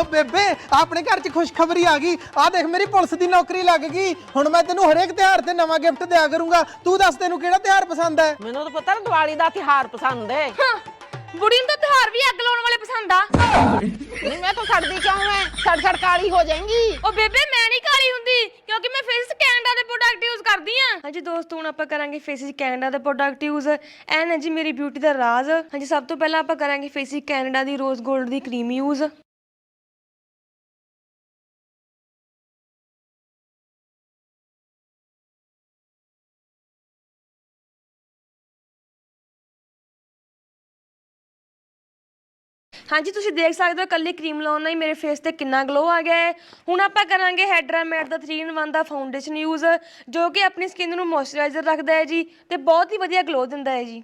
ਓ ਬੇਬੇ ਆਪਣੇ ਘਰ 'ਚ ਖੁਸ਼ਖਬਰੀ ਆ ਗਈ। ਆ ਦੇਖ ਮੇਰੀ ਪੁਲਿਸ ਦੀ ਨੌਕਰੀ ਲੱਗ ਗਈ। ਹੁਣ ਮੈਂ ਤੈਨੂੰ ਹਰੇਕ ਤਿਉਹਾਰ ਤੇ ਨਵਾਂ ਗਿਫਟ ਦਿਆ ਕਰੂੰਗਾ। ਤੂੰ ਦੱਸ ਤੈਨੂੰ ਕਿਹੜਾ ਤਿਉਹਾਰ ਪਸੰਦ ਹੈ? ਮੈਨੂੰ ਤਾਂ ਪਤਾ ਨਾ ਦੀਵਾਲੀ ਦਾ ਤਿਹਾਰ ਪਸੰਦ ਹੈ ਹਾਂ ਬੁੜੀ ਨੂੰ ਤਾਂ ਤਿਉਹਾਰ ਵੀ ਅੱਗ ਲਾਉਣ ਵਾਲੇ ਪਸੰਦ ਆ। ਨਹੀਂ ਮੈਂ ਤਾਂ ਸੜਦੀ ਕਿਉਂ ਐ? ਸੜ ਸੜ ਕਾਲੀ ਹੋ ਜਾਏਂਗੀ। ਉਹ ਬੇਬੇ ਮੈਂ ਨਹੀਂ ਕਾਲੀ ਹੁੰਦੀ ਕਿਉਂਕਿ ਮੈਂ ਫੇਸ ਕੈਨੇਡਾ ਦੇ ਪ੍ਰੋਡਕਟ ਯੂਜ਼ ਕਰਦੀ ਆ। ਹਾਂਜੀ ਦੋਸਤੋ ਹੁਣ ਆਪਾਂ ਕਰਾਂਗੇ ਫੇਸਿਸ ਕੈਨੇਡਾ ਦੇ ਪ੍ਰੋਡਕਟ ਯੂਜ਼ ਐਨ ਹੈ ਜੀ ਮੇਰੀ ਬਿਊਟੀ ਦਾ ਰਾਜ਼। ਹਾਂਜੀ ਸਭ ਤੋਂ ਪਹਿਲਾਂ ਆਪਾਂ ਕਰਾਂਗੇ ਫੇਸਿਸ ਕੈਨੇਡਾ ਦੀ ਰੋਜ਼ 골ਡ ਦੀ ਕਰੀਮ ਯੂਜ਼ ਹਾਂਜੀ, ਤੁਸੀਂ ਦੇਖ ਸਕਦੇ ਹੋ ਇਕੱਲੀ ਕਰੀਮ ਲਾਉਣ ਨਾਲ ਹੀ ਮੇਰੇ ਫੇਸ ਤੇ ਕਿੰਨਾ ਗਲੋ ਆ ਗਿਆ ਹੈ। ਹੁਣ ਆਪਾਂ ਕਰਾਂਗੇ ਹੈਡਰਾਮੈਟ ਦਾ 3 ਇਨ 1 ਦਾ ਫਾਊਂਡੇਸ਼ਨ ਯੂਜ਼ ਜੋ ਕਿ ਆਪਣੀ ਸਕਿਨ ਨੂੰ ਮੋਇਸਚਰਾਈਜ਼ਰ ਰੱਖਦਾ ਹੈ ਜੀ ਤੇ ਬਹੁਤ ਹੀ ਵਧੀਆ ਗਲੋ ਦਿੰਦਾ ਹੈ ਜੀ।